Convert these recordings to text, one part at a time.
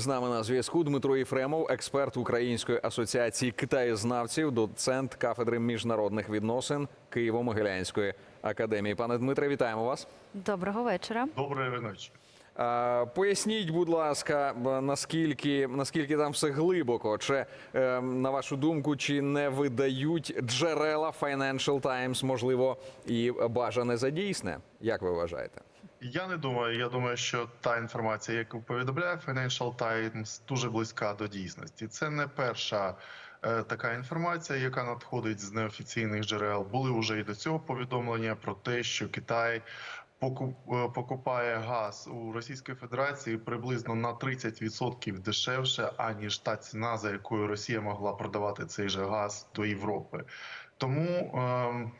З нами на зв'язку Дмитро Єфремов, експерт Української асоціації китаєзнавців, доцент кафедри міжнародних відносин Києво-Могилянської академії. Пане Дмитре, вітаємо вас. Доброго вечора. Доброї ночі. Поясніть, будь ласка, наскільки наскільки там все глибоко? Чи е, на вашу думку, чи не видають джерела Financial Times, можливо, і бажане за дійсне? Як ви вважаєте? Я не думаю. Я думаю, що та інформація, яку повідомляє Financial Times, дуже близька до дійсності. Це не перша е, така інформація, яка надходить з неофіційних джерел. Були вже і до цього повідомлення про те, що Китай е, покупає газ у Російської Федерації приблизно на 30% дешевше, аніж та ціна, за якою Росія могла продавати цей же газ до Європи. Тому. ем,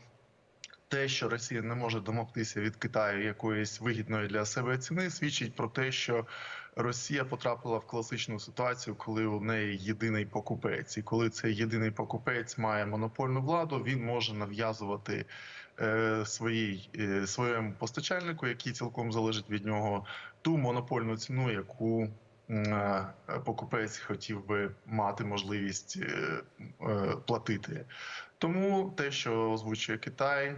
те, що Росія не може домогтися від Китаю якоїсь вигідної для себе ціни, свідчить про те, що Росія потрапила в класичну ситуацію, коли у неї єдиний покупець, і коли цей єдиний покупець має монопольну владу, він може нав'язувати е, своїй е, своєму постачальнику, який цілком залежить від нього, ту монопольну ціну, яку покупець хотів би мати можливість е, е, платити. Тому те, що озвучує Китай,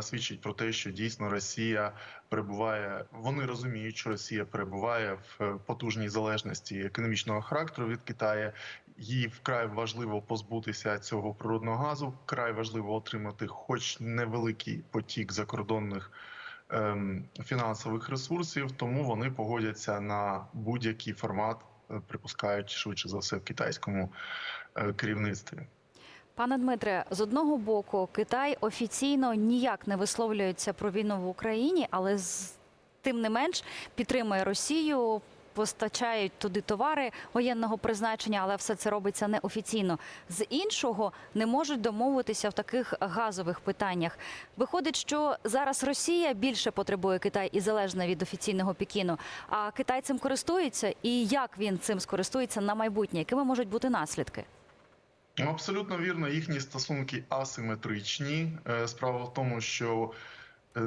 свідчить про те, що дійсно Росія перебуває. Вони розуміють, що Росія перебуває в е, потужній залежності економічного характеру від Китаю. Їй вкрай важливо позбутися цього природного газу. Вкрай важливо отримати, хоч невеликий потік закордонних фінансових ресурсів. Тому вони погодяться на будь-який формат, е, припускають швидше за все в китайському е, керівництві. Пане Дмитре, з одного боку, Китай офіційно ніяк не висловлюється про війну в Україні, але з тим не менш підтримує Росію. Постачають туди товари воєнного призначення, але все це робиться неофіційно. З іншого не можуть домовитися в таких газових питаннях. Виходить, що зараз Росія більше потребує Китай і залежна від офіційного Пекіну. А Китай цим користується, і як він цим скористується на майбутнє? Якими можуть бути наслідки? Ну, Абсолютно вірно, їхні стосунки асиметричні. Е, Справа в тому, що е,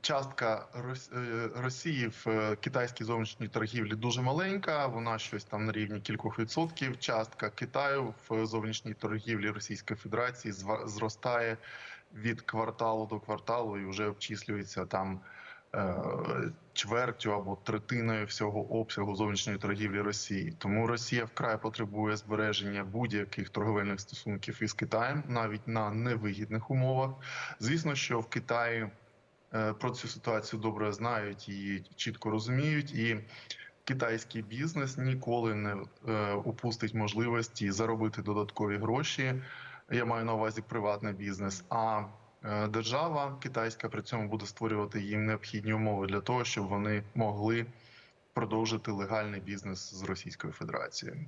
частка е, Росії в е, китайській зовнішній торгівлі дуже маленька. Вона щось там на рівні кількох відсотків. Частка Китаю в зовнішній торгівлі Російської Федерації зростає від кварталу до кварталу і вже обчислюється там. е, Чвертю або третиною всього обсягу зовнішньої торгівлі Росії, тому Росія вкрай потребує збереження будь-яких торговельних стосунків із Китаєм, навіть на невигідних умовах. Звісно, що в Китаї про цю ситуацію добре знають і чітко розуміють, і китайський бізнес ніколи не е, упустить можливості заробити додаткові гроші. Я маю на увазі приватний бізнес. А е, держава китайська при цьому буде створювати їм необхідні умови для того, щоб вони могли продовжити легальний бізнес з Російською Федерацією.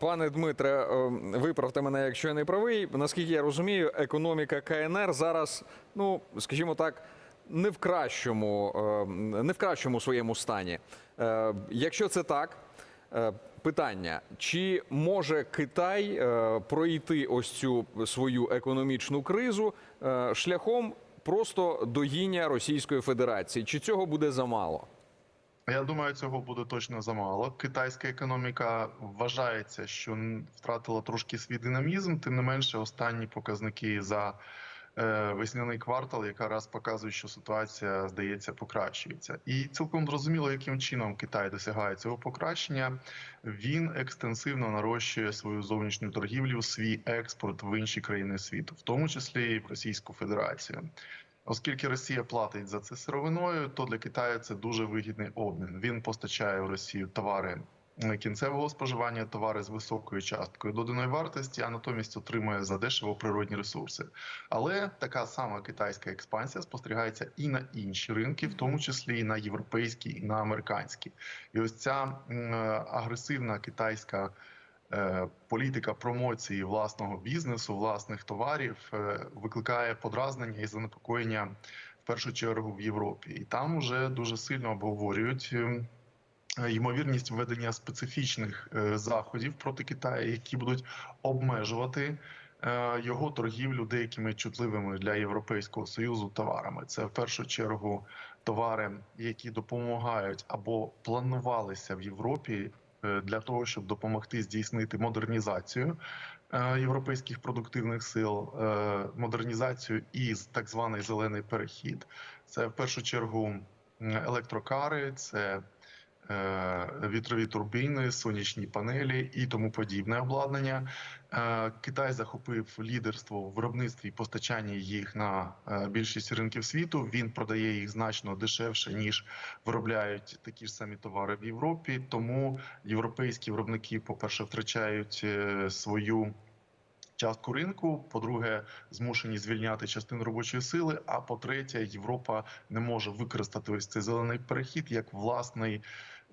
Пане Дмитре, е, виправте мене, якщо я не правий. Наскільки я розумію, економіка КНР зараз, ну скажімо так, не в кращому, е, не в кращому своєму стані. Е, Якщо це так, е, питання: чи може Китай пройти ось цю свою економічну кризу шляхом просто доїння Російської Федерації? Чи цього буде замало? Я думаю, цього буде точно замало. Китайська економіка вважається, що втратила трошки свій динамізм. Тим не менше, останні показники за весняний квартал якраз показують, що ситуація здається покращується, і цілком зрозуміло, яким чином Китай досягає цього покращення. Він екстенсивно нарощує свою зовнішню торгівлю, свій експорт в інші країни світу, в тому числі і в Російську Федерацію. Оскільки Росія платить за це сировиною, то для Китаю це дуже вигідний обмін. Він постачає в Росію товари е, кінцевого споживання, товари з високою часткою доданої вартості, а натомість отримує задешево природні ресурси. Але така сама китайська експансія спостерігається і на інші ринки, в тому числі і на європейські, і на американські. І ось ця агресивна китайська е, політика промоції власного бізнесу, власних товарів е, викликає подразнення і занепокоєння в першу чергу в Європі, і там вже дуже сильно обговорюють. Е, Ймовірність введення специфічних е, заходів проти Китаю, які будуть обмежувати е, його торгівлю деякими чутливими для Європейського союзу товарами. Це в першу чергу товари, які допомагають або планувалися в Європі для того, щоб допомогти здійснити модернізацію європейських продуктивних сил, модернізацію і так званий зелений перехід. Це в першу чергу електрокари, це вітрові турбіни, сонячні панелі і тому подібне обладнання. Е, Китай захопив лідерство в виробництві і постачанні їх на е, більшість ринків світу. Він продає їх значно дешевше ніж виробляють такі ж самі товари в Європі. Тому європейські виробники, по-перше, втрачають е, свою. Частку ринку, по-друге, змушені звільняти частину робочої сили. А по-третє, Європа не може використати ось цей зелений перехід як власний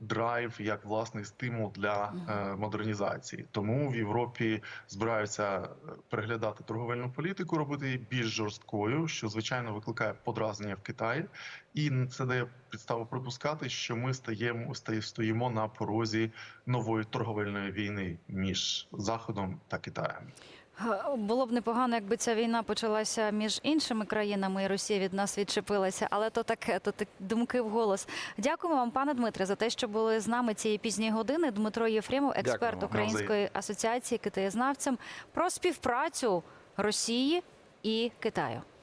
драйв, як власний стимул для е, модернізації. Тому в Європі збираються е, переглядати торговельну політику, робити її більш жорсткою, що звичайно викликає подразнення в Китаї, і це дає підставу припускати, що ми стаємо стоїмо на порозі нової торговельної війни між Заходом та Китаєм. Га, Було б непогано, якби ця війна почалася між іншими країнами, і Росія від нас відчепилася, але то таке, то так думки вголос. Дякуємо вам, пане Дмитре, за те, що були з нами цієї пізні години. Дмитро Єфремов, експерт Дякуємо. Української асоціації китаєзнавцям, про співпрацю Росії і Китаю.